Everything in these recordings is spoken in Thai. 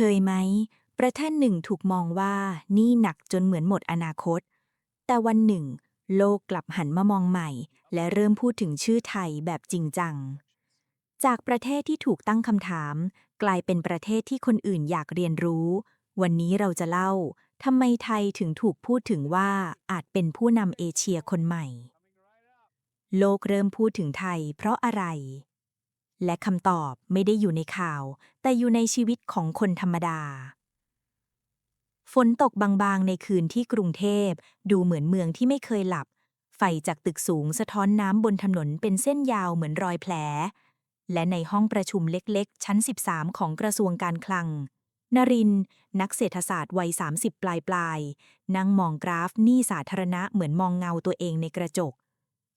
เคยไหม ประเทศหนึ่งถูกมองว่านี่หนักจนเหมือนหมดอนาคต แต่วันหนึ่ง โลกกลับหันมามองใหม่ และเริ่มพูดถึงชื่อไทยแบบจริงจัง จากประเทศที่ถูกตั้งคำถาม กลายเป็นประเทศที่คนอื่นอยากเรียนรู้ วันนี้เราจะเล่าทำไมไทยถึงถูกพูดถึงว่าอาจเป็นผู้นำเอเชียคนใหม่ โลกเริ่มพูดถึงไทยเพราะอะไร และคำตอบไม่ได้อยู่ในข่าว แต่อยู่ในชีวิตของคนธรรมดา ฝนตกบางๆ ในคืนที่กรุงเทพ ดูเหมือนเมืองที่ไม่เคยหลับ ไฟจากตึกสูงสะท้อนน้ำบนถนนเป็นเส้นยาวเหมือนรอยแผล และในห้องประชุมเล็กๆ ชั้น 13 ของกระทรวงการคลังนริน นักเศรษฐศาสตร์วัย 30 ปลายๆนั่งมองกราฟหนี้สาธารณะเหมือนมองเงาตัวเองในกระจก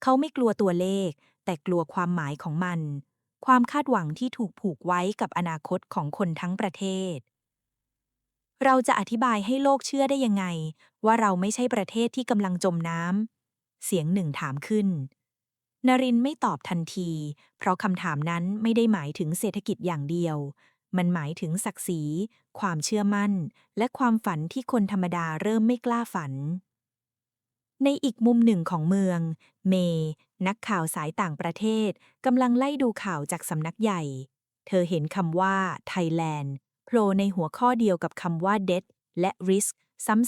เขาไม่กลัวตัวเลข แต่กลัวความหมายของมัน ความคาดหวังที่ถูกผูกไว้กับอนาคตของคนทั้งประเทศ เราจะอธิบายให้โลกเชื่อได้ยังไง ว่าเราไม่ใช่ประเทศที่กำลังจมน้ำเสียงหนึ่งถามขึ้นนรินไม่ตอบทันที เพราะคำถามนั้นไม่ได้หมายถึงเศรษฐกิจอย่างเดียว มันหมายถึงศักดิ์ศรี ความเชื่อมั่น และความฝันที่คนธรรมดาเริ่มไม่กล้าฝัน ในอีกมุมหนึ่งของเมือง เม นักข่าวสายต่างประเทศกำลังไล่ดูข่าวจากสำนักใหญ่ เธอเห็นคำว่า Thailand โผล่ในหัวข้อเดียวกับคำว่า debt และ risk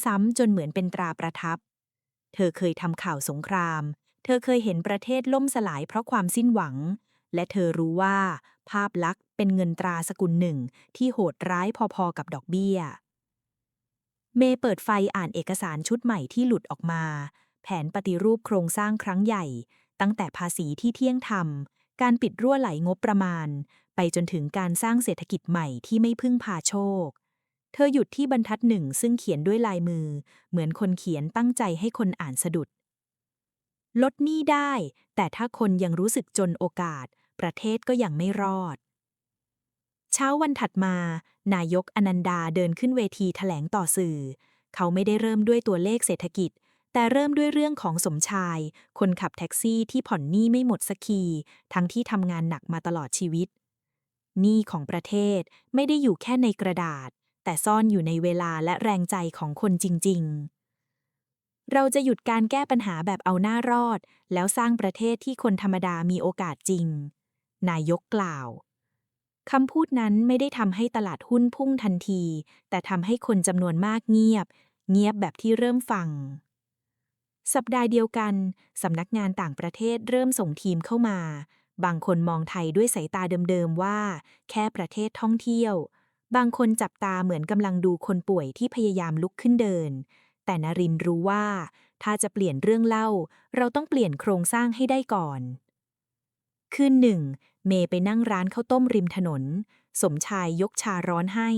ซ้ำๆจนเหมือนเป็นตราประทับ เธอเคยทำข่าวสงคราม เธอเคยเห็นประเทศล่มสลายเพราะความสิ้นหวัง และเธอรู้ว่า ภาพลักษณ์เป็นเงินตราสกุลหนึ่งที่โหดร้ายพอๆกับดอกเบี้ย เมย์เปิดไฟอ่านเอกสารชุดใหม่ที่หลุดออกมา แผนปฏิรูปโครงสร้างครั้งใหญ่ ตั้งแต่ภาษีที่เที่ยงธรรม การปิดรั่วไหลงบประมาณ ไปจนถึงการสร้างเศรษฐกิจใหม่ที่ไม่พึ่งพาโชค เธอหยุดที่บรรทัดหนึ่งซึ่งเขียนด้วยลายมือ เหมือนคนเขียนตั้งใจให้คนอ่านสะดุด ลดหนี้ได้ แต่ถ้าคนยังรู้สึกจนโอกาส ประเทศก็ยังไม่รอด เช้าวันถัดมา นายกอนันดาเดินขึ้นเวทีแถลงต่อสื่อ เขาไม่ได้เริ่มด้วยตัวเลขเศรษฐกิจ แต่เริ่มด้วยเรื่องของสมชาย คนขับแท็กซี่ที่ผ่อนหนี้ไม่หมดสักทีทั้งที่ทำงานหนักมาตลอดชีวิตหนี้ของประเทศไม่ได้อยู่แค่ในกระดาษ แต่ซ่อนอยู่ในเวลาและแรงใจของคนจริง ๆ เราจะหยุดการแก้ปัญหาแบบเอาหน้ารอด แล้วสร้างประเทศที่คนธรรมดามีโอกาสจริง นายกกล่าวคำพูดนั้นไม่ได้ทำให้ตลาดหุ้นพุ่งทันที แต่ทำให้คนจำนวนมากเงียบ เงียบแบบที่เริ่มฟัง สัปดาห์เดียวกัน สำนักงานต่างประเทศเริ่มส่งทีมเข้ามา บางคนมองไทยด้วยสายตาเดิมๆว่า แค่ประเทศท่องเที่ยว บางคนจับตาเหมือนกำลังดูคนป่วยที่พยายามลุกขึ้นเดิน แต่นรินรู้ว่า ถ้าจะเปลี่ยนเรื่องเล่า เราต้องเปลี่ยนโครงสร้างให้ได้ก่อน คืนหนึ่ง เมย์ไปนั่งร้านข้าวต้มริมถนน สมชายยกชาร้อนให้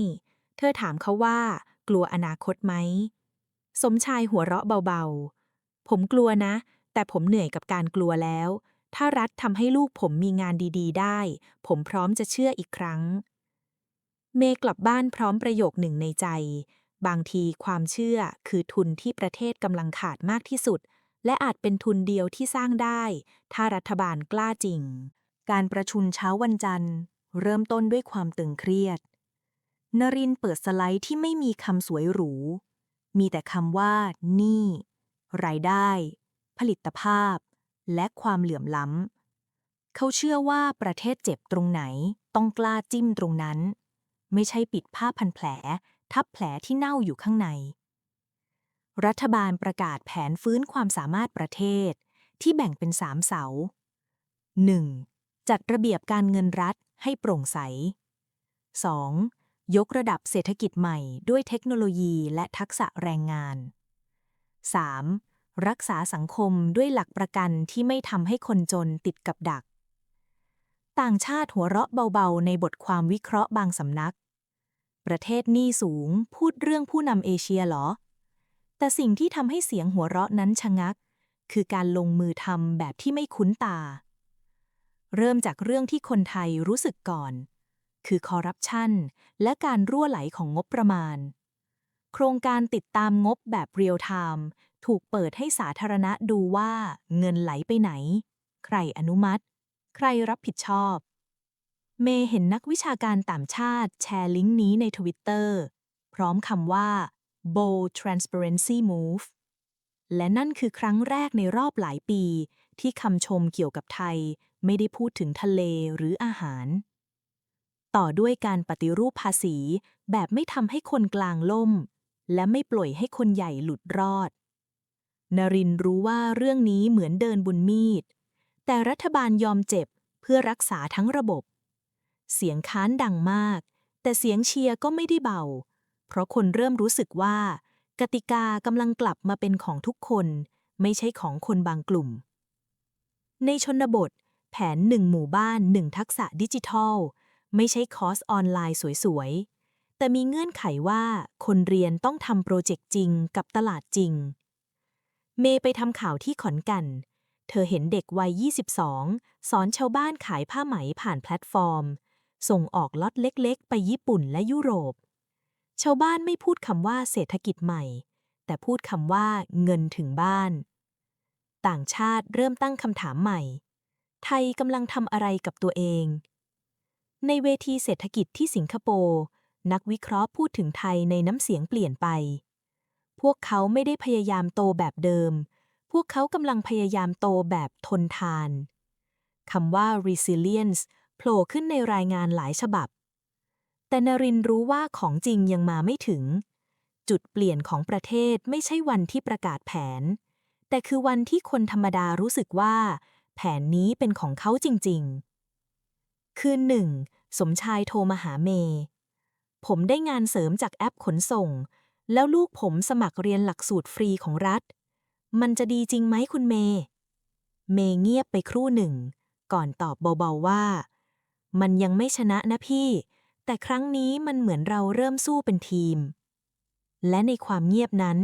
เธอถามเขาว่า กลัวอนาคตไหม สมชายหัวเราะเบาๆ ผมกลัวนะ แต่ผมเหนื่อยกับการกลัวแล้ว ถ้ารัฐทำให้ลูกผมมีงานดีๆ ได้ ผมพร้อมจะเชื่ออีกครั้ง เมย์กลับบ้านพร้อมประโยคหนึ่งในใจ บางทีความเชื่อคือทุนที่ประเทศกำลังขาดมากที่สุด และอาจเป็นทุนเดียวที่สร้างได้ ถ้ารัฐบาลกล้าจริง การประชุมเช้าวันจันทร์ เริ่มต้นด้วยความตึงเครียดนรินเปิดสไลด์ที่ไม่มีคำสวยหรู มีแต่คำว่า นี้ รายได้ ผลิตภาพ และความเหลื่อมล้ำ เขาเชื่อว่าประเทศเจ็บตรงไหนต้องกล้าจิ้มตรงนั้น ไม่ใช่ปิดผ้าพันแผล ทับแผลที่เน่าอยู่ข้างใน รัฐบาลประกาศแผนฟื้นความสามารถประเทศที่แบ่งเป็นสามเสา 1. จัดระเบียบการเงินรัฐให้โปร่งใส 2. ยกระดับเศรษฐกิจใหม่ด้วยเทคโนโลยีและทักษะแรงงาน 3. รักษาสังคมด้วยหลักประกันที่ไม่ทำให้คนจนติดกับดัก ต่างชาติหัวเราะเบาๆ ในบทความวิเคราะห์บางสำนัก ประเทศหนี้สูงพูดเรื่องผู้นำเอเชียหรอ แต่สิ่งที่ทำให้เสียงหัวเราะนั้นชะงัก คือการลงมือทำแบบที่ไม่คุ้นตา เริ่มจากเรื่องที่คนไทยรู้สึกก่อน คือคอร์รัปชันและการรั่วไหลของงบประมาณ โครงการติดตามงบแบบเรียลไทม์ถูกเปิดให้สาธารณะดูว่าเงินไหลไปไหน ใครอนุมัติ ใครรับผิดชอบ เมย์เห็นนักวิชาการต่างชาติแชร์ลิงก์นี้ในทวิตเตอร์พร้อมคำว่า bold transparency move และนั่นคือครั้งแรกในรอบหลายปี ที่คำชมเกี่ยวกับไทยไม่ได้พูดถึงทะเลหรืออาหาร ต่อด้วยการปฏิรูปภาษีแบบไม่ทำให้คนกลางล่ม และไม่ปล่อยให้คนใหญ่หลุดรอด นรินรู้ว่าเรื่องนี้เหมือนเดินบนมีด แต่รัฐบาลยอมเจ็บเพื่อรักษาทั้งระบบ เสียงค้านดังมาก แต่เสียงเชียร์ก็ไม่ได้เบา เพราะคนเริ่มรู้สึกว่า กติกากำลังกลับมาเป็นของทุกคน ไม่ใช่ของคนบางกลุ่ม ในชนบท แผนหนึ่งหมู่บ้านหนึ่งทักษะดิจิทัล ไม่ใช่คอร์สออนไลน์สวยๆ แต่มีเงื่อนไขว่าคนเรียนต้องทำโปรเจกต์จริงกับตลาดจริง เมย์ไปทำข่าวที่ขอนแก่น เธอเห็นเด็กวัย 22 สอนชาวบ้านขายผ้าไหมผ่านแพลตฟอร์ม ส่งออกล็อตเล็ก ๆ ไปญี่ปุ่นและยุโรป ชาวบ้านไม่พูดคำว่าเศรษฐกิจใหม่ แต่พูดคำว่าเงินถึงบ้าน ต่างชาติเริ่มตั้งคำถามใหม่ ไทยกำลังทำอะไรกับตัวเอง ในเวทีเศรษฐกิจที่สิงคโปร์ นักวิเคราะห์พูดถึงไทยในน้ำเสียงเปลี่ยนไป พวกเขาไม่ได้พยายามโตแบบเดิม พวกเขากำลังพยายามโตแบบทนทาน คำว่า resilience โผล่ขึ้นในรายงานหลายฉบับ แต่นรินรู้ว่าของจริงยังมาไม่ถึง จุดเปลี่ยนของประเทศไม่ใช่วันที่ประกาศแผน แต่คือวันที่คนธรรมดารู้สึกว่า แผนนี้เป็นของเขาจริง ๆ คืนหนึ่ง สมชายโทรมาหาเมย์ ผมได้งานเสริมจากแอปขนส่ง แล้วลูกผมสมัครเรียนหลักสูตรฟรีของรัฐ มันจะดีจริงไหมคุณเมย์ เมย์เงียบไปครู่หนึ่ง ก่อนตอบเบาๆว่า มันยังไม่ชนะนะพี่ แต่ครั้งนี้มันเหมือนเราเริ่มสู้เป็นทีม และในความเงียบนั้น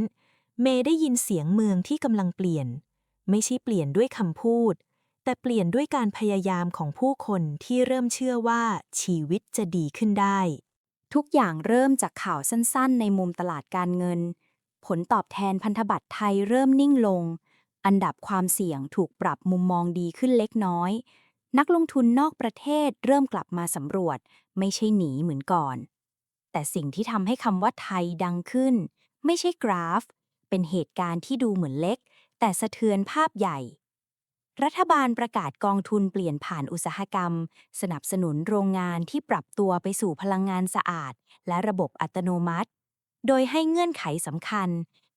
เมย์ได้ยินเสียงเมืองที่กำลังเปลี่ยน ไม่ใช่เปลี่ยนด้วยคำพูดแต่เปลี่ยนด้วยการพยายามของผู้คนที่เริ่มเชื่อว่าชีวิตจะดีขึ้นได้ ทุกอย่างเริ่มจากข่าวสั้นๆ ในมุมตลาดการเงิน ผลตอบแทนพันธบัตรไทยเริ่มนิ่งลง อันดับความเสี่ยงถูกปรับมุมมองดีขึ้นเล็กน้อย นักลงทุนนอกประเทศเริ่มกลับมาสำรวจ ไม่ใช่หนีเหมือนก่อน แต่สิ่งที่ทำให้คำว่าไทยดังขึ้น ไม่ใช่กราฟ เป็นเหตุการณ์ที่ดูเหมือนเล็ก แต่สะเทือนภาพใหญ่ รัฐบาลประกาศกองทุนเปลี่ยนผ่านอุตสาหกรรม สนับสนุนโรงงานที่ปรับตัวไปสู่พลังงานสะอาด และระบบอัตโนมัติ โดยให้เงื่อนไขสำคัญ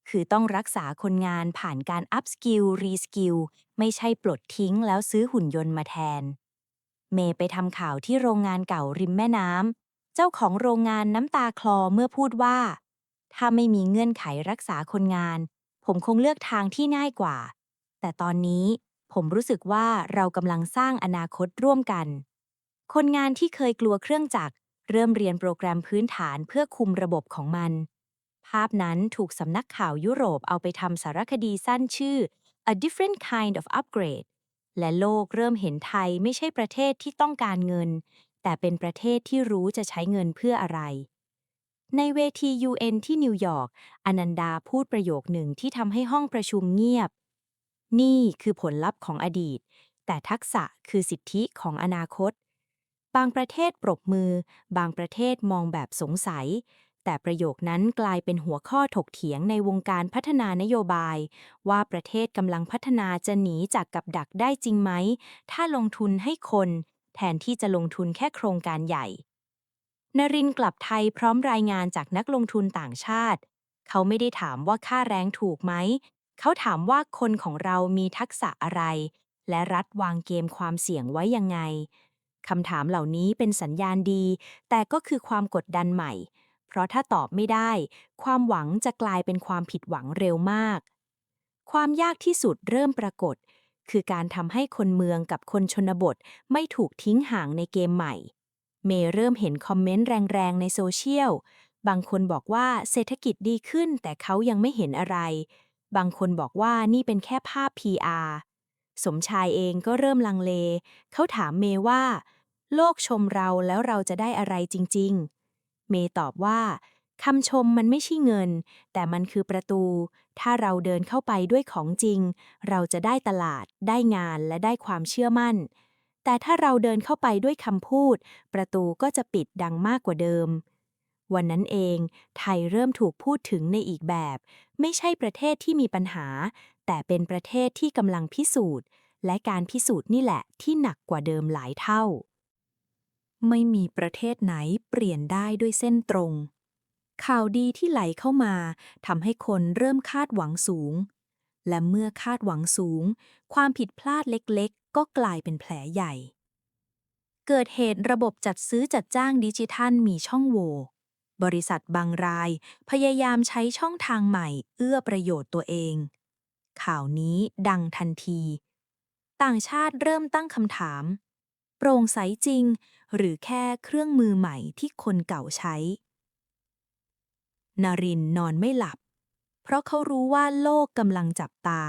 คือต้องรักษาคนงานผ่านการอัพสกิลรีสกิลไม่ใช่ปลดทิ้งแล้วซื้อหุ่นยนต์มาแทน เมย์ไปทำข่าวที่โรงงานเก่าริมแม่น้ำเจ้าของโรงงานน้ำตาคลอเมื่อพูดว่า ถ้าไม่มีเงื่อนไขรักษาคนงาน ผมคงเลือกทางที่ง่ายกว่า แต่ตอนนี้ ผมรู้สึกว่าเรากำลังสร้างอนาคตร่วมกัน คนงานที่เคยกลัวเครื่องจักร เริ่มเรียนโปรแกรมพื้นฐานเพื่อคุมระบบของมัน ภาพนั้นถูกสำนักข่าวยุโรปเอาไปทำสารคดีสั้นชื่อ A Different Kind of Upgrade และโลกเริ่มเห็นไทยไม่ใช่ประเทศที่ต้องการเงิน แต่เป็นประเทศที่รู้จะใช้เงินเพื่ออะไร ในเวที UN ที่นิวยอร์กอนันดาพูดประโยคหนึ่งที่ทำให้ห้องประชุมเงียบ นี่คือผลลัพธ์ของอดีต แต่ทักษะคือสิทธิของอนาคต บางประเทศปรบมือ บางประเทศมองแบบสงสัย แต่ประโยคนั้นกลายเป็นหัวข้อถกเถียงในวงการพัฒนานโยบาย ว่าประเทศกำลังพัฒนาจะหนีจากกับดักได้จริงไหม ถ้าลงทุนให้คน แทนที่จะลงทุนแค่โครงการใหญ่นรินทร์กลับไทยพร้อมรายงานจากนักลงทุนต่างชาติ เขาไม่ได้ถามว่าค่าแรงถูกไหม เขาถามว่าคนของเรามีทักษะอะไร และรัฐวางเกมความเสี่ยงไว้ยังไงคำถามเหล่านี้เป็นสัญญาณดี แต่ก็คือความกดดันใหม่ เพราะถ้าตอบไม่ได้ ความหวังจะกลายเป็นความผิดหวังเร็วมาก ความยากที่สุดเริ่มปรากฏ คือการทำให้คนเมืองกับคนชนบทไม่ถูกทิ้งห่างในเกมใหม่ เมย์เริ่มเห็นคอมเมนต์แรงๆในโซเชียล บางคนบอกว่าเศรษฐกิจดีขึ้นแต่เขายังไม่เห็นอะไร บางคนบอกว่านี่เป็นแค่ภาพ PR สมชายเองก็เริ่มลังเล เขาถามเมว่า โลกชมเราแล้วเราจะได้อะไรจริง ๆ เมตอบว่าคำชมมันไม่ใช่เงิน แต่มันคือประตู ถ้าเราเดินเข้าไปด้วยของจริง เราจะได้ตลาด ได้งานและได้ความเชื่อมั่น แต่ถ้าเราเดินเข้าไปด้วยคำพูด ประตูก็จะปิดดังมากกว่าเดิม วันนั้นเอง ไทยเริ่มถูกพูดถึงในอีกแบบ ไม่ใช่ประเทศที่มีปัญหา แต่เป็นประเทศที่กำลังพิสูจน์ และการพิสูจน์นี่แหละที่หนักกว่าเดิมหลายเท่า ไม่มีประเทศไหนเปลี่ยนได้ด้วยเส้นตรง ข่าวดีที่ไหลเข้ามาทำให้คนเริ่มคาดหวังสูง และเมื่อคาดหวังสูง ความผิดพลาดเล็กๆ ก็กลายเป็นแผลใหญ่ เกิดเหตุระบบจัดซื้อจัดจ้างดิจิทัลมีช่องโหว่ บริษัทบางราย พยายามใช้ช่องทางใหม่ เอื้อประโยชน์ตัวเอง ข่าวนี้ดังทันที ต่างชาติเริ่มตั้งคำถาม โปร่งใสจริง หรือแค่เครื่องมือใหม่ที่คนเก่าใช้ นารินนอนไม่หลับ เพราะเขารู้ว่าโลกกำลังจับตา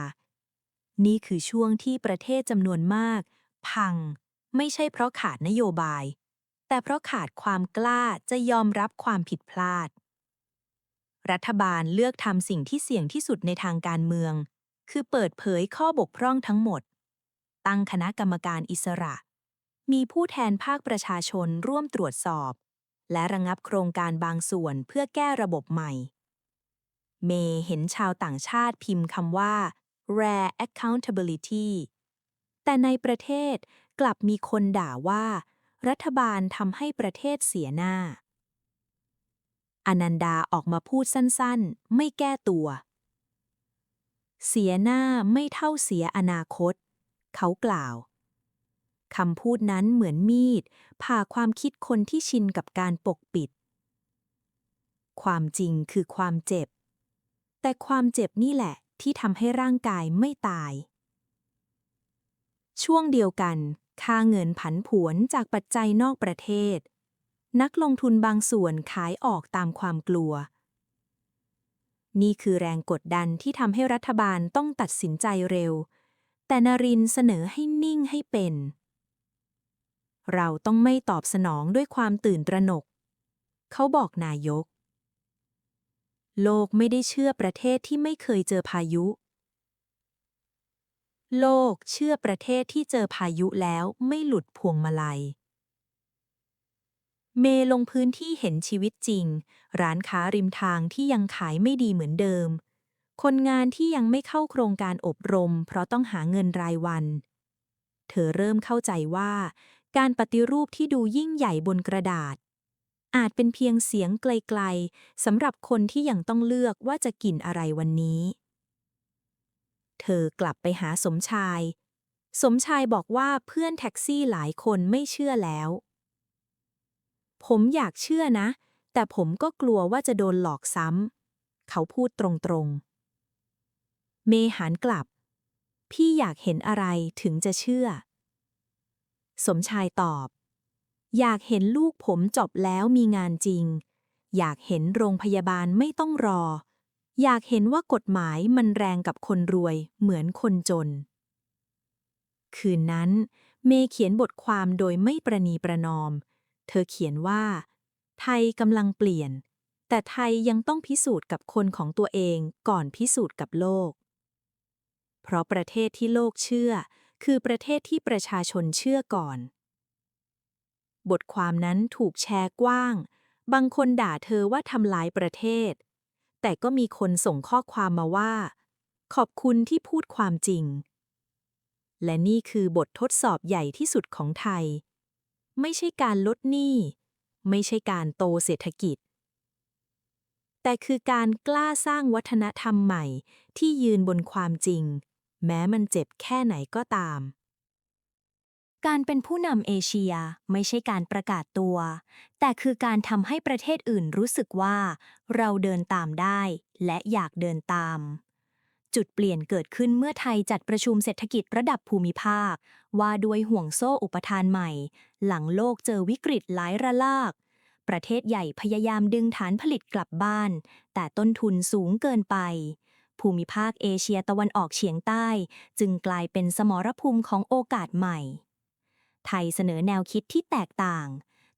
นี่คือช่วงที่ประเทศจำนวนมาก พังไม่ใช่เพราะขาดนโยบาย แต่เพราะขาดความกล้าจะยอมรับความผิดพลาด รัฐบาลเลือกทำสิ่งที่เสี่ยงที่สุดในทางการเมือง คือเปิดเผยข้อบกพร่องทั้งหมด ตั้งคณะกรรมการอิสระ มีผู้แทนภาคประชาชนร่วมตรวจสอบ และระงับโครงการบางส่วนเพื่อแก้ระบบใหม่ เมเห็นชาวต่างชาติพิมพ์คำว่า rare accountability แต่ในประเทศกลับมีคนด่าว่า รัฐบาลทำให้ประเทศเสียหน้า อนันดาออกมาพูดสั้นๆ ไม่แก้ตัว เสียหน้าไม่เท่าเสียอนาคต เขากล่าวคำพูดนั้นเหมือนมีด ผ่าความคิดคนที่ชินกับการปกปิด ความจริงคือความเจ็บ แต่ความเจ็บนี่แหละที่ทำให้ร่างกายไม่ตาย ช่วงเดียวกัน ค่าเงินผันผวนจากปัจจัยนอกประเทศ นักลงทุนบางส่วนขายออกตามความกลัว นี่คือแรงกดดันที่ทำให้รัฐบาลต้องตัดสินใจเร็ว แต่นรินเสนอให้นิ่งให้เป็น เราต้องไม่ตอบสนองด้วยความตื่นตระหนก เขาบอกนายก โลกไม่ได้เชื่อประเทศที่ไม่เคยเจอพายุ โลกเชื่อประเทศที่เจอพายุแล้วไม่หลุดพวงมาลัย เมลงพื้นที่เห็นชีวิตจริง ร้านค้าริมทางที่ยังขายไม่ดีเหมือนเดิม คนงานที่ยังไม่เข้าโครงการอบรม เพราะต้องหาเงินรายวัน เธอเริ่มเข้าใจว่า การปฏิรูปที่ดูยิ่งใหญ่บนกระดาษ อาจเป็นเพียงเสียงไกลๆสำหรับคนที่ยังต้องเลือกว่าจะกินอะไรวันนี้ เธอกลับไปหาสมชาย สมชายบอกว่าเพื่อนแท็กซี่หลายคนไม่เชื่อแล้ว ผมอยากเชื่อนะ แต่ผมก็กลัวว่าจะโดนหลอกซ้ำ เขาพูดตรงๆ เมหันกลับ พี่อยากเห็นอะไรถึงจะเชื่อ สมชายตอบ อยากเห็นลูกผมจบแล้วมีงานจริง อยากเห็นโรงพยาบาลไม่ต้องรอ อยากเห็นว่ากฎหมายมันแรงกับคนรวยเหมือนคนจน คืนนั้น เมย์เขียนบทความโดยไม่ประนีประนอม เธอเขียนว่า ไทยกำลังเปลี่ยน แต่ไทยยังต้องพิสูจน์กับคนของตัวเองก่อนพิสูจน์กับโลก เพราะประเทศที่โลกเชื่อ คือประเทศที่ประชาชนเชื่อก่อน บทความนั้นถูกแชร์กว้าง บางคนด่าเธอว่าทำลายประเทศ แต่ก็มีคนส่งข้อความมาว่า ขอบคุณที่พูดความจริง และนี่คือบททดสอบใหญ่ที่สุดของไทย ไม่ใช่การลดหนี้ ไม่ใช่การโตเศรษฐกิจ แต่คือการกล้าสร้างวัฒนธรรมใหม่ที่ยืนบนความจริง แม้มันเจ็บแค่ไหนก็ตาม การเป็นผู้นำเอเชียไม่ใช่การประกาศตัว แต่คือการทำให้ประเทศอื่นรู้สึกว่า เราเดินตามได้และอยากเดินตาม จุดเปลี่ยนเกิดขึ้นเมื่อไทยจัดประชุมเศรษฐกิจระดับภูมิภาค ว่าด้วยห่วงโซ่อุปทานใหม่ หลังโลกเจอวิกฤตหลายระลาก ประเทศใหญ่พยายามดึงฐานผลิตกลับบ้าน แต่ต้นทุนสูงเกินไปภูมิภาคเอเชียตะวันออกเฉียงใต้ จึงกลายเป็นสมรภูมิของโอกาสใหม่ ไทยเสนอแนวคิดที่แตกต่าง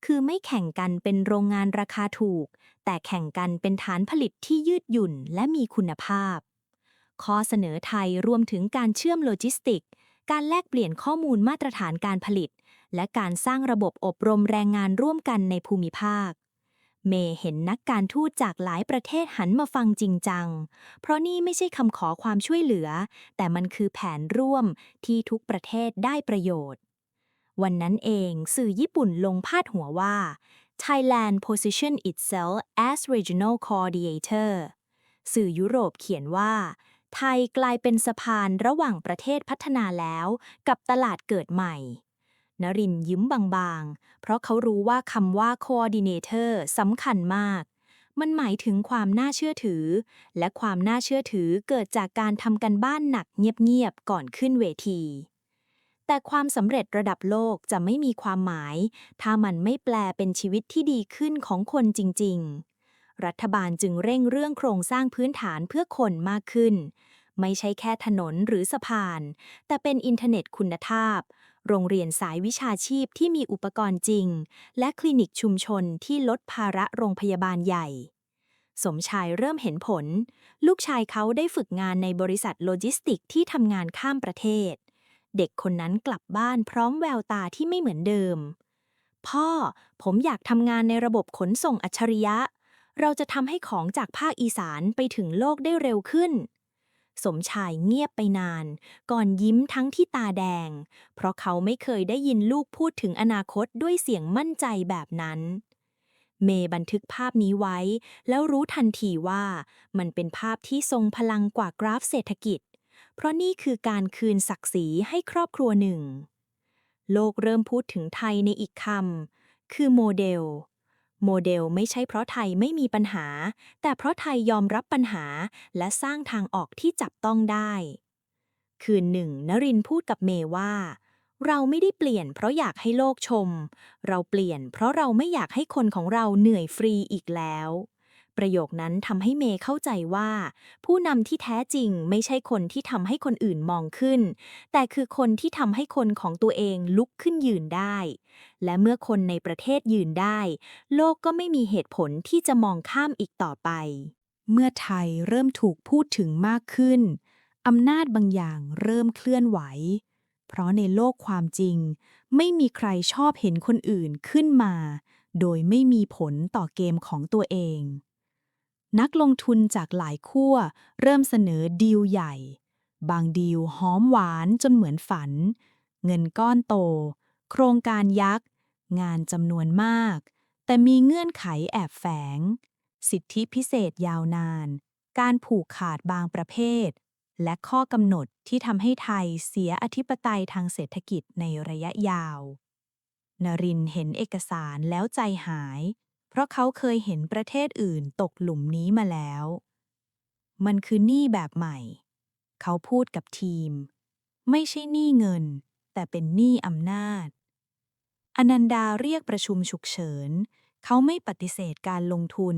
คือไม่แข่งกันเป็นโรงงานราคาถูก แต่แข่งกันเป็นฐานผลิตที่ยืดหยุ่นและมีคุณภาพ ข้อเสนอไทยรวมถึงการเชื่อมโลจิสติก การแลกเปลี่ยนข้อมูลมาตรฐานการผลิต และการสร้างระบบอบรมแรงงานร่วมกันในภูมิภาคเมย์เห็นนักการทูตจากหลายประเทศหันมาฟังจริงจัง เพราะนี่ไม่ใช่คำขอความช่วยเหลือ แต่มันคือแผนร่วมที่ทุกประเทศได้ประโยชน์ วันนั้นเองสื่อญี่ปุ่นลงพาดหัวว่า Thailand position itself as regional coordinator สื่อยุโรปเขียนว่า ไทยกลายเป็นสะพานระหว่างประเทศพัฒนาแล้วกับตลาดเกิดใหม่ นรินยิ้มบางๆ เพราะเขารู้ว่าคำว่า coordinator สำคัญมาก มันหมายถึงความน่าเชื่อถือ และความน่าเชื่อถือเกิดจากการทำกันบ้านหนักเงียบๆ ก่อนขึ้นเวที แต่ความสำเร็จระดับโลกจะไม่มีความหมาย ถ้ามันไม่แปลเป็นชีวิตที่ดีขึ้นของคนจริง ๆ รัฐบาลจึงเร่งเรื่องโครงสร้างพื้นฐานเพื่อคนมากขึ้น ไม่ใช่แค่ถนนหรือสะพาน แต่เป็นอินเทอร์เน็ตคุณภาพ โรงเรียนสายวิชาชีพที่มีอุปกรณ์จริง และคลินิกชุมชนที่ลดภาระโรงพยาบาลใหญ่สมชายเริ่มเห็นผล ลูกชายเขาได้ฝึกงานในบริษัทโลจิสติกที่ทำงานข้ามประเทศ เด็กคนนั้นกลับบ้านพร้อมแววตาที่ไม่เหมือนเดิม พ่อ ผมอยากทำงานในระบบขนส่งอัจฉริยะ เราจะทำให้ของจากภาคอีสานไปถึงโลกได้เร็วขึ้น สมชายเงียบไปนาน ก่อนยิ้มทั้งที่ตาแดง เพราะเขาไม่เคยได้ยินลูกพูดถึงอนาคตด้วยเสียงมั่นใจแบบนั้นเมย์บันทึกภาพนี้ไว้ แล้วรู้ทันทีว่ามันเป็นภาพที่ทรงพลังกว่ากราฟเศรษฐกิจ เพราะนี่คือการคืนศักดิ์ศรีให้ครอบครัวหนึ่ง โลกเริ่มพูดถึงไทยในอีกคำคือโมเดล โมเดลไม่ใช่เพราะไทยไม่มีปัญหา แต่เพราะไทยยอมรับปัญหาและสร้างทางออกที่จับต้องได้ คืนหนึ่งนรินทร์พูดกับเมย์ว่า เราไม่ได้เปลี่ยนเพราะอยากให้โลกชม เราเปลี่ยนเพราะเราไม่อยากให้คนของเราเหนื่อยฟรีอีกแล้ว ประโยคนั้นทำให้เมย์เข้าใจว่า ผู้นำที่แท้จริงไม่ใช่คนที่ทำให้คนอื่นมองขึ้น แต่คือคนที่ทำให้คนของตัวเองลุกขึ้นยืนได้ และเมื่อคนในประเทศยืนได้ โลกก็ไม่มีเหตุผลที่จะมองข้ามอีกต่อไป เมื่อไทยเริ่มถูกพูดถึงมากขึ้นอำนาจบางอย่างเริ่มเคลื่อนไหว เพราะในโลกความจริง ไม่มีใครชอบเห็นคนอื่นขึ้นมา โดยไม่มีผลต่อเกมของตัวเอง นักลงทุนจากหลายขั้วเริ่มเสนอดีลใหญ่ บางดีลหอมหวานจนเหมือนฝัน เงินก้อนโต โครงการยักษ์ งานจำนวนมาก แต่มีเงื่อนไขแอบแฝง สิทธิพิเศษยาวนาน การผูกขาดบางประเภท และข้อกำหนดที่ทำให้ไทยเสียอธิปไตยทางเศรษฐกิจในระยะยาว นรินทร์เห็นเอกสารแล้วใจหาย เพราะเขาเคยเห็นประเทศอื่นตกหลุมนี้มาแล้ว มันคือหนี้แบบใหม่ เขาพูดกับทีม ไม่ใช่หนี้เงิน แต่เป็นหนี้อำนาจ อนันดาเรียกประชุมฉุกเฉิน เขาไม่ปฏิเสธการลงทุน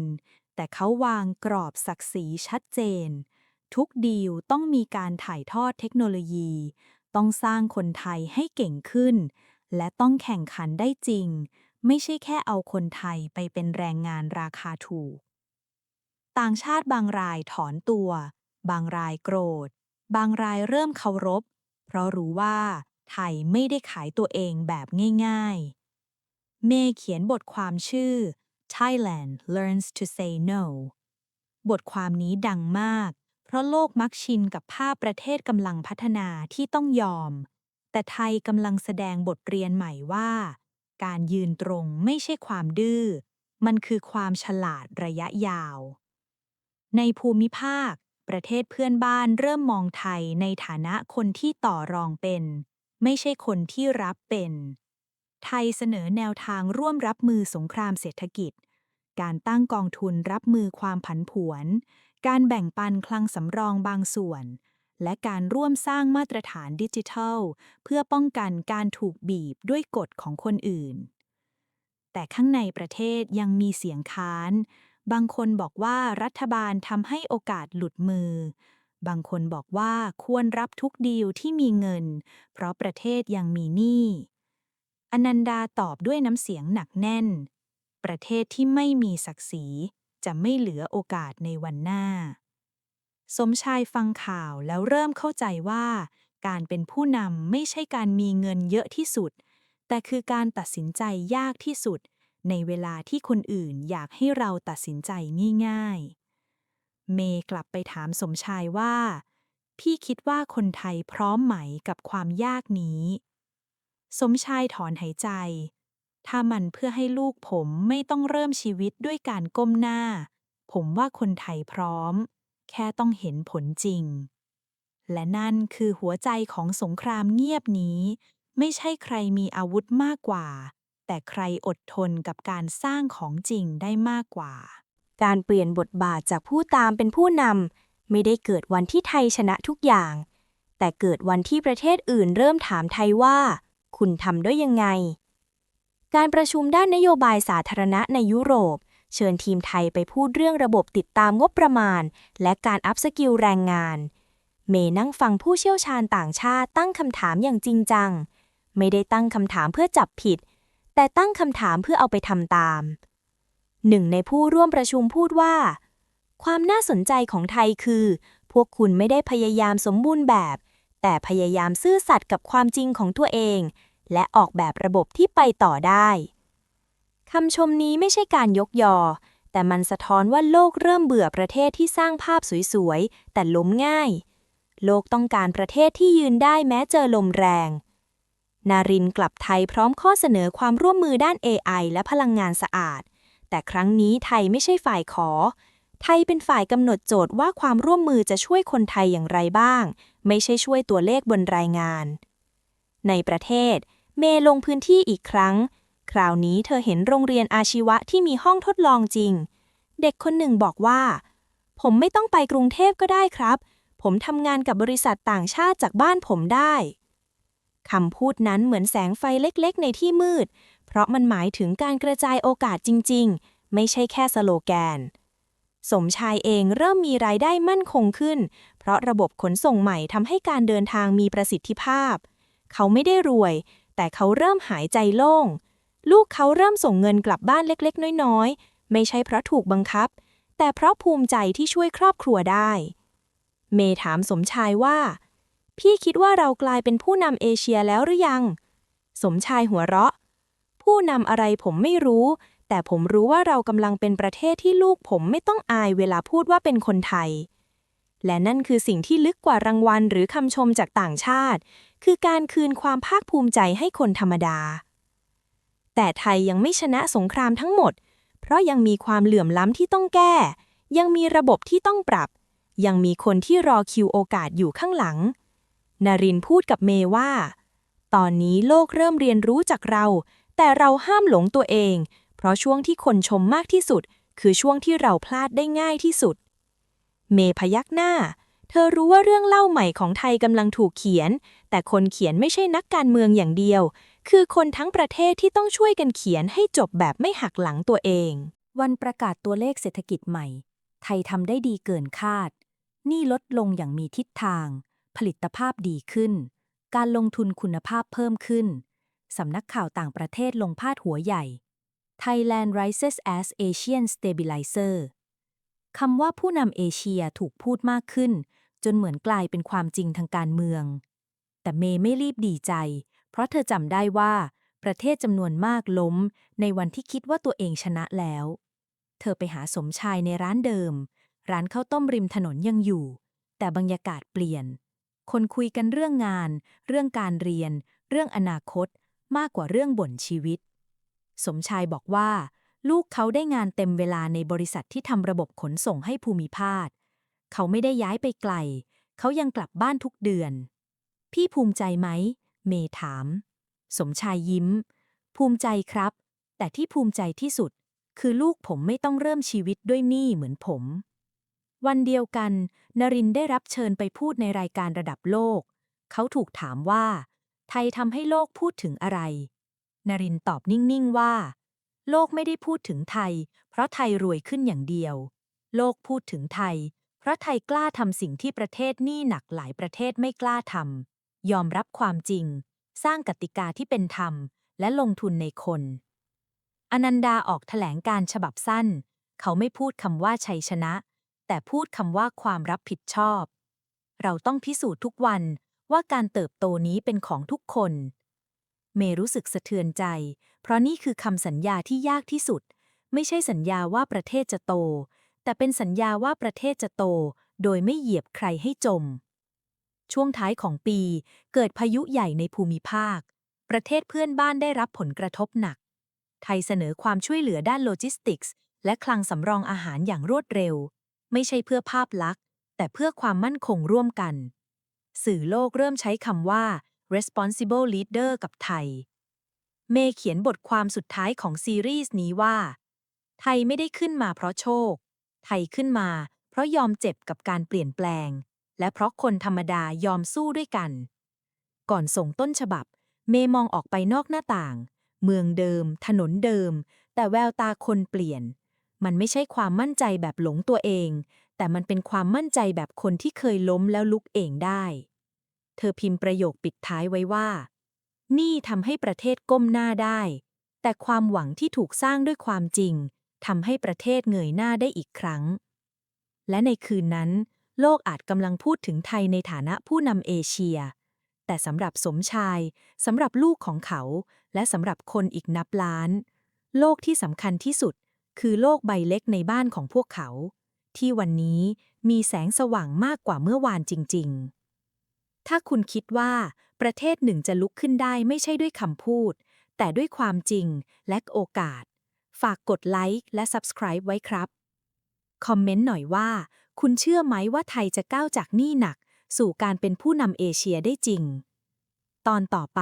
แต่เขาวางกรอบศักดิ์ศรีชัดเจน ทุกดีลต้องมีการถ่ายทอดเทคโนโลยี ต้องสร้างคนไทยให้เก่งขึ้น และต้องแข่งขันได้จริง ไม่ใช่แค่เอาคนไทยไปเป็นแรงงานราคาถูก ต่างชาติบางรายถอนตัว บางรายโกรธ บางรายเริ่มเคารพ เพราะรู้ว่าไทยไม่ได้ขายตัวเองแบบง่าย ๆ เมย์เขียนบทความชื่อ Thailand learns to say no บทความนี้ดังมาก เพราะโลกมักชินกับภาพประเทศกำลังพัฒนาที่ต้องยอม แต่ไทยกำลังแสดงบทเรียนใหม่ว่า การยืนตรงไม่ใช่ความดื้อ มันคือความฉลาดระยะยาว ในภูมิภาค ประเทศเพื่อนบ้านเริ่มมองไทยในฐานะคนที่ต่อรองเป็น ไม่ใช่คนที่รับเป็น ไทยเสนอแนวทางร่วมรับมือสงครามเศรษฐกิจ การตั้งกองทุนรับมือความผันผวน การแบ่งปันคลังสำรองบางส่วน และการร่วมสร้างมาตรฐานดิจิทัล เพื่อป้องกันการถูกบีบด้วยกฎของคนอื่น แต่ข้างในประเทศยังมีเสียงค้าน บางคนบอกว่ารัฐบาลทำให้โอกาสหลุดมือ บางคนบอกว่าควรรับทุกดีลที่มีเงิน เพราะประเทศยังมีหนี้อนันดาตอบด้วยน้ำเสียงหนักแน่น ประเทศที่ไม่มีศักดิ์ศรีจะไม่เหลือโอกาสในวันหน้า สมชายฟังข่าวแล้วเริ่มเข้าใจว่า การเป็นผู้นำไม่ใช่การมีเงินเยอะที่สุด แต่คือการตัดสินใจยากที่สุด ในเวลาที่คนอื่นอยากให้เราตัดสินใจง่ายๆ เมย์กลับไปถามสมชายว่า พี่คิดว่าคนไทยพร้อมไหมกับความยากนี้ สมชายถอนหายใจ ถ้ามันเพื่อให้ลูกผมไม่ต้องเริ่มชีวิตด้วยการก้มหน้า ผมว่าคนไทยพร้อม แค่ต้องเห็นผลจริง และนั่นคือหัวใจของสงครามเงียบนี้ ไม่ใช่ใครมีอาวุธมากกว่า แต่ใครอดทนกับการสร้างของจริงได้มากกว่า การเปลี่ยนบทบาทจากผู้ตามเป็นผู้นำไม่ได้เกิดวันที่ไทยชนะทุกอย่าง แต่เกิดวันที่ประเทศอื่นเริ่มถามไทยว่า คุณทำได้ยังไง การประชุมด้านนโยบายสาธารณะในยุโรป เชิญทีมไทยไปพูดเรื่องระบบติดตามงบประมาณ และการอัพสกิลแรงงาน เมนั่งฟังผู้เชี่ยวชาญต่างชาติตั้งคำถามอย่างจริงจัง ไม่ได้ตั้งคำถามเพื่อจับผิด แต่ตั้งคำถามเพื่อเอาไปทำตาม หนึ่งในผู้ร่วมประชุมพูดว่า ความน่าสนใจของไทยคือ พวกคุณไม่ได้พยายามสมบูรณ์แบบ แต่พยายามซื่อสัตย์กับความจริงของตัวเอง และออกแบบระบบที่ไปต่อได้ คำชมนี้ไม่ใช่การยกยอ แต่มันสะท้อนว่าโลกเริ่มเบื่อประเทศที่สร้างภาพสวยๆ แต่ล้มง่าย โลกต้องการประเทศที่ยืนได้แม้เจอลมแรง นารินกลับไทยพร้อมข้อเสนอความร่วมมือด้าน AI และพลังงานสะอาด แต่ครั้งนี้ไทยไม่ใช่ฝ่ายขอ ไทยเป็นฝ่ายกำหนดโจทย์ว่าความร่วมมือจะช่วยคนไทยอย่างไรบ้าง ไม่ใช่ช่วยตัวเลขบนรายงาน ในประเทศ เมย์ลงพื้นที่อีกครั้ง คราวนี้เธอเห็นโรงเรียนอาชีวะที่มีห้องทดลองจริง เด็กคนหนึ่งบอกว่า ผมไม่ต้องไปกรุงเทพก็ได้ครับ ผมทำงานกับบริษัทต่างชาติจากบ้านผมได้คำพูดนั้นเหมือนแสงไฟเล็กๆ ในที่มืด เพราะมันหมายถึงการกระจายโอกาสจริง ๆ ไม่ใช่แค่สโลแกน สมชายเองเริ่มมีรายได้มั่นคงขึ้น เพราะระบบขนส่งใหม่ทำให้การเดินทางมีประสิทธิภาพ เขาไม่ได้รวย แต่เขาเริ่มหายใจโล่ง ลูกเขาเริ่มส่งเงินกลับบ้านเล็กๆ น้อยๆ ไม่ใช่เพราะถูกบังคับ แต่เพราะภูมิใจที่ช่วยครอบครัวได้ เมถามสมชายว่า พี่คิดว่าเรากลายเป็นผู้นำเอเชียแล้วหรือยัง สมชายหัวเราะ ผู้นำอะไรผมไม่รู้ แต่ผมรู้ว่าเรากำลังเป็นประเทศที่ลูกผมไม่ต้องอายเวลาพูดว่าเป็นคนไทย และนั่นคือสิ่งที่ลึกกว่ารางวัลหรือคำชมจากต่างชาติ คือการคืนความภาคภูมิใจให้คนธรรมดา แต่ไทยยังไม่ชนะสงครามทั้งหมด เพราะยังมีความเหลื่อมล้ำที่ต้องแก้ ยังมีระบบที่ต้องปรับ ยังมีคนที่รอคิวโอกาสอยู่ข้างหลัง นารินพูดกับเมย์ว่า ตอนนี้โลกเริ่มเรียนรู้จากเรา แต่เราห้ามหลงตัวเอง เพราะช่วงที่คนชมมากที่สุด คือช่วงที่เราพลาดได้ง่ายที่สุด เมย์พยักหน้า เธอรู้ว่าเรื่องเล่าใหม่ของไทยกำลังถูกเขียน แต่คนเขียนไม่ใช่นักการเมืองอย่างเดียว คือคนทั้งประเทศที่ต้องช่วยกันเขียนให้จบแบบไม่หักหลังตัวเอง วันประกาศตัวเลขเศรษฐกิจใหม่ ไทยทำได้ดีเกินคาด นี้ลดลงอย่างมีทิศทาง ผลิตภาพดีขึ้น การลงทุนคุณภาพเพิ่มขึ้น สำนักข่าวต่างประเทศลงพาดหัวใหญ่ Thailand rises as Asian stabilizer คำว่าผู้นำเอเชียถูกพูดมากขึ้น จนเหมือนกลายเป็นความจริงทางการเมือง แต่เมย์ไม่รีบดีใจ เพราะเธอจำได้ว่า ประเทศจำนวนมากล้ม ในวันที่คิดว่าตัวเองชนะแล้ว เธอไปหาสมชายในร้านเดิม ร้านข้าวต้มริมถนนยังอยู่ แต่บรรยากาศเปลี่ยน คนคุยกันเรื่องงาน เรื่องการเรียน เรื่องอนาคต มากกว่าเรื่องบ่นชีวิต สมชายบอกว่า ลูกเขาได้งานเต็มเวลาในบริษัทที่ทำระบบขนส่งให้ภูมิภาคเขาไม่ได้ย้ายไปไกล เขายังกลับบ้านทุกเดือน พี่ภูมิใจไหม เมย์ถาม สมชายยิ้ม ภูมิใจครับ แต่ที่ภูมิใจที่สุด คือลูกผมไม่ต้องเริ่มชีวิตด้วยหนี้เหมือนผม วันเดียวกัน นรินได้รับเชิญไปพูดในรายการระดับโลก เขาถูกถามว่า ไทยทำให้โลกพูดถึงอะไร นรินตอบนิ่ง ๆ ว่า โลกไม่ได้พูดถึงไทย เพราะไทยรวยขึ้นอย่างเดียว โลกพูดถึงไทย เพราะไทยกล้าทำสิ่งที่ประเทศหนี้หนักหลายประเทศไม่กล้าทำ ยอมรับความจริง สร้างกติกาที่เป็นธรรม และลงทุนในคน อนันดาออกแถลงการฉบับสั้น เขาไม่พูดคำว่าชัยชนะ แต่พูดคำว่าความรับผิดชอบ เราต้องพิสูจน์ทุกวันว่าการเติบโตนี้เป็นของทุกคน เมรู้สึกสะเทือนใจ เพราะนี่คือคำสัญญาที่ยากที่สุด ไม่ใช่สัญญาว่าประเทศจะโต แต่เป็นสัญญาว่าประเทศจะโต โดยไม่เหยียบใครให้จม ช่วงท้ายของปี เกิดพายุใหญ่ในภูมิภาค ประเทศเพื่อนบ้านได้รับผลกระทบหนัก ไทยเสนอความช่วยเหลือด้านโลจิสติกส์และคลังสำรองอาหารอย่างรวดเร็ว ไม่ใช่เพื่อภาพลักษณ์ แต่เพื่อความมั่นคงร่วมกัน สื่อโลกเริ่มใช้คำว่า responsible leader กับไทย เมย์เขียนบทความสุดท้ายของซีรีส์นี้ว่า ไทยไม่ได้ขึ้นมาเพราะโชค ไทยขึ้นมา เพราะยอมเจ็บกับการเปลี่ยนแปลง และเพราะคนธรรมดายอมสู้ด้วยกัน ก่อนส่งต้นฉบับ เมมองออกไปนอกหน้าต่าง เมืองเดิม ถนนเดิม แต่แววตาคนเปลี่ยน มันไม่ใช่ความมั่นใจแบบหลงตัวเอง แต่มันเป็นความมั่นใจแบบคนที่เคยล้มแล้วลุกเองได้ เธอพิมพ์ประโยคปิดท้ายไว้ว่า นี่ทำให้ประเทศก้มหน้าได้ แต่ความหวังที่ถูกสร้างด้วยความจริงทำให้ประเทศเงยหน้าได้อีกครั้ง และในคืนนั้น โลกอาจกำลังพูดถึงไทยในฐานะผู้นำเอเชีย แต่สำหรับสมชายสำหรับลูกของเขา และสำหรับคนอีกนับล้าน โลกที่สำคัญที่สุด คือโลกใบเล็กในบ้านของพวกเขา ที่วันนี้มีแสงสว่างมากกว่าเมื่อวานจริง ๆ ถ้าคุณคิดว่าประเทศหนึ่งจะลุกขึ้นได้ไม่ใช่ด้วยคำพูด แต่ด้วยความจริงและโอกาส ฝากกดไลค์และ Subscribe ไว้ครับ คอมเมนต์หน่อยว่า คุณเชื่อไหมว่าไทยจะก้าวจากหนี้หนัก สู่การเป็นผู้นำเอเชียได้จริง ตอนต่อไป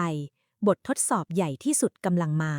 บททดสอบใหญ่ที่สุดกำลังมา